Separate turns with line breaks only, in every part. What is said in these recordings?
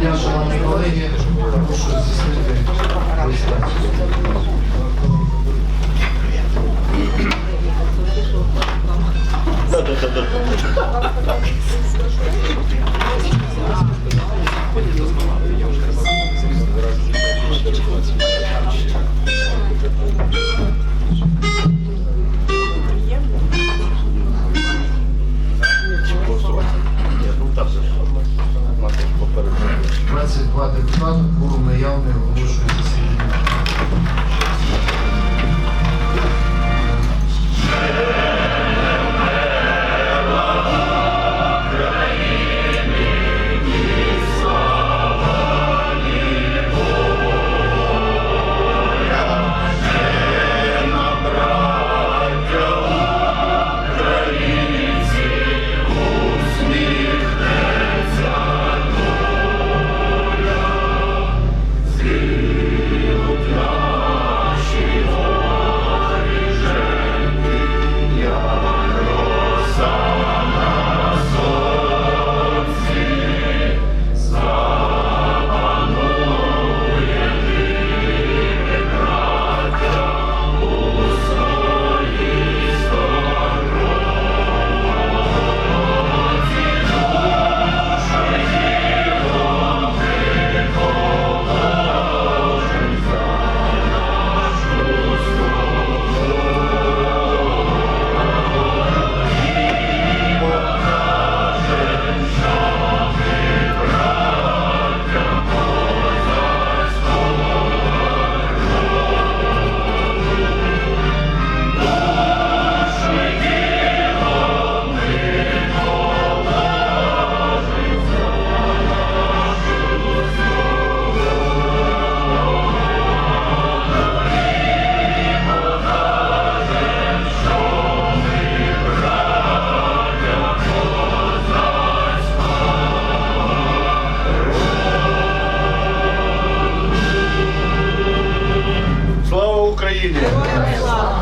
дня, шановні колеги, прошу здійснити реєстрацію. Я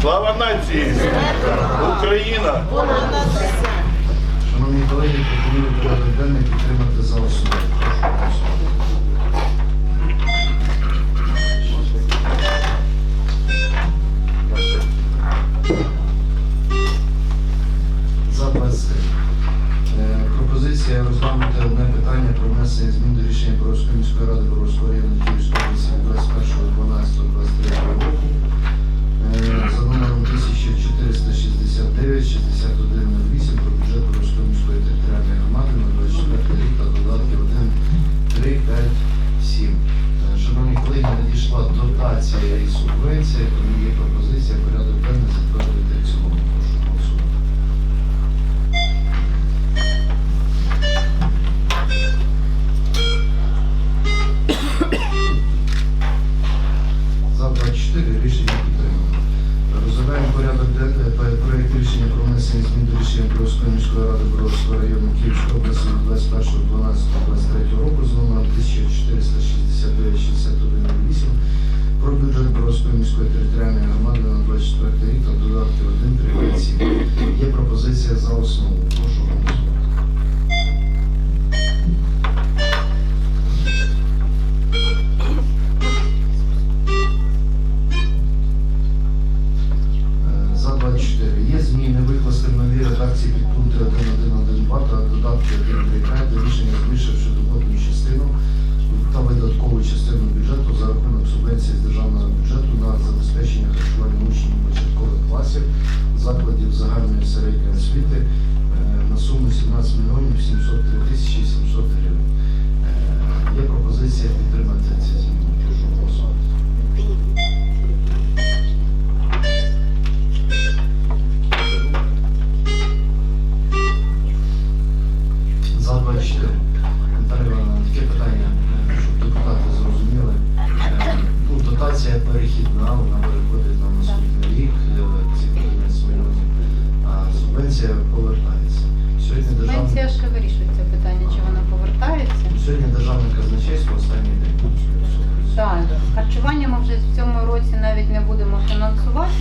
Слава нації! Україна!
Шановні колеги, пропоную порядок денний підтримати за основу. Кам'янської міської територіальної громади на 24 рік та додатки 1, 3, Є пропозиція за основу. Прошу освіти е, на суму 17 мільйонів 703 тисячі 700 гривень. Е, є пропозиція підтримати.
вирішується питання, чи вона повертається.
Сьогодні державне казначейство останній день.
Так, харчування ми вже в цьому році навіть не будемо фінансувати.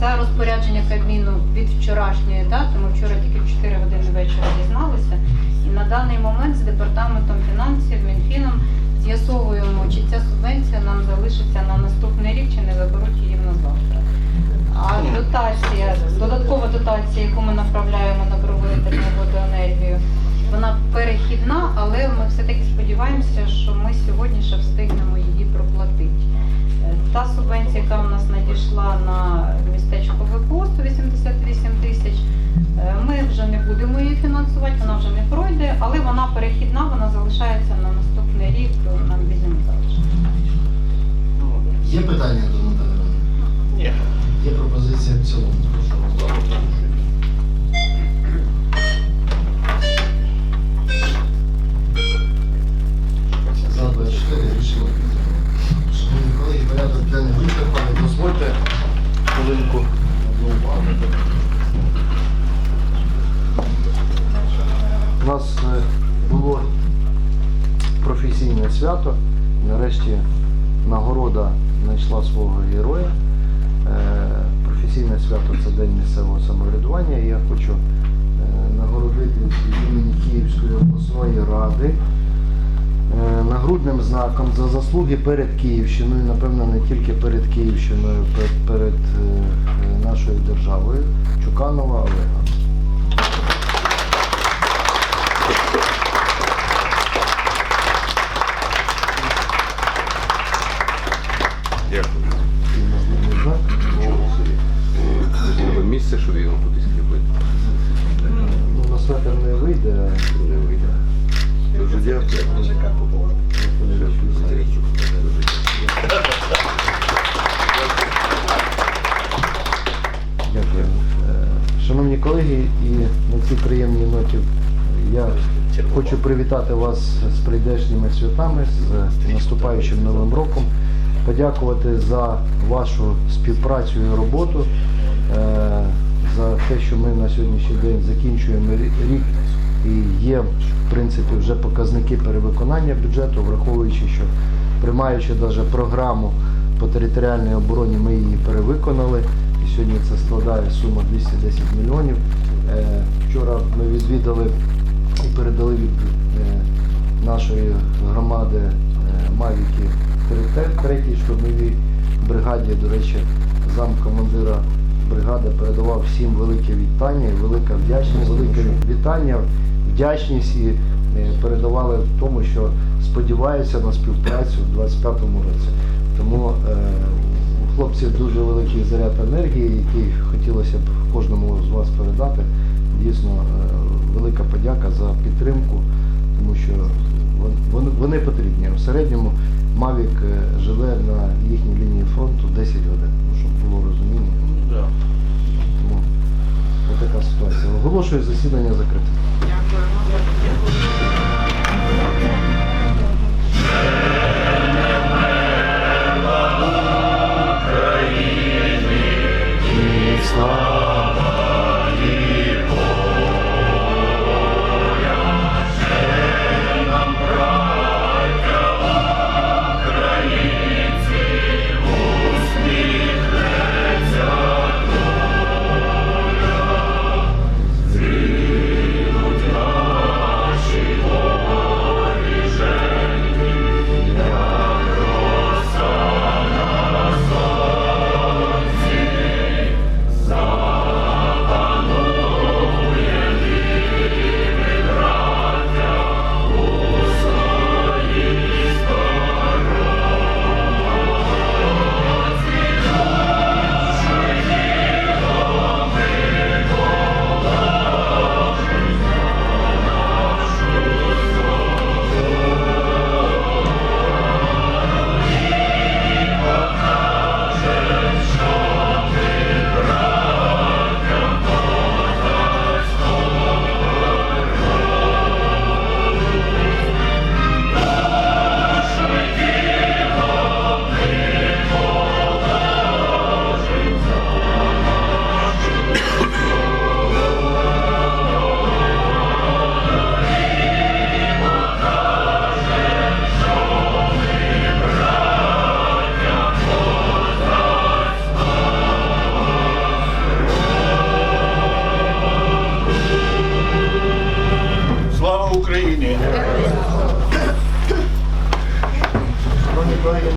Це розпорядження Кабміну від вчорашньої дати. Ми вчора тільки в 4 години вечора дізналися. І на даний момент з департаментом фінансів, Мінфіном з'ясовуємо, чи ця субвенція нам залишиться на наступний рік, чи не заберуть її на завтра. А дотація, додаткова дотація, яку ми направляємо на проводити воду енергію, вона перехідна, але ми все-таки сподіваємося, що ми сьогодні ще встигнемо її проплатити. Е, Та субвенція, яка у нас надійшла на містечко ВПО 188 тисяч, е, ми вже не будемо її фінансувати, вона вже не пройде, але вона перехідна, вона залишається на наступний рік, е, нам візьмемо залишиться.
Є питання до Наталі?
Ні.
Є пропозиція в цілому. Прошу було професійне свято. Нарешті нагорода знайшла свого героя. Е, Професійне свято це День місцевого самоврядування. Я хочу е, нагородити імені Київської обласної ради е, нагрудним знаком за заслуги перед Київщиною, напевно, не тільки перед Київщиною, перед, нашою державою Чуканова Олега.
Дякую.
Треба місце, щоб його кудись кріпити.
Ну, на светер не вийде, а
Не вийде. Дуже дякую.
Дякую. Е, Шановні колеги, і на цій приємній ноті я хочу привітати вас з прийдешніми святами, з наступаючим новим роком, подякувати за вашу співпрацю і роботу, е, за те, що ми на сьогоднішній день закінчуємо рік і є, в принципі, вже показники перевиконання бюджету, враховуючи, що приймаючи навіть програму по територіальній обороні, ми її перевиконали. І сьогодні це складає сума 210 мільйонів. Е, Вчора ми відвідали і передали від е, нашої громади Мавіки третій- третій штурмовій бригаді. До речі, замкомандира бригади передавав всім велике вітання, і велика вдячність, велике вітання, вдячність і е, передавали в тому, що сподіваються на співпрацю в 25-му році. Тому е, у хлопців дуже великий заряд енергії, який хотілося б кожному з вас передати. Дійсно, е, велика подяка за підтримку, тому що вони, вони потрібні. В середньому Мавік е, живе на їхній лінії фронту 10 годин, ну, щоб було розуміння.
Ну, да.
Тому така ситуація. Оголошую засідання закрите. Дякую.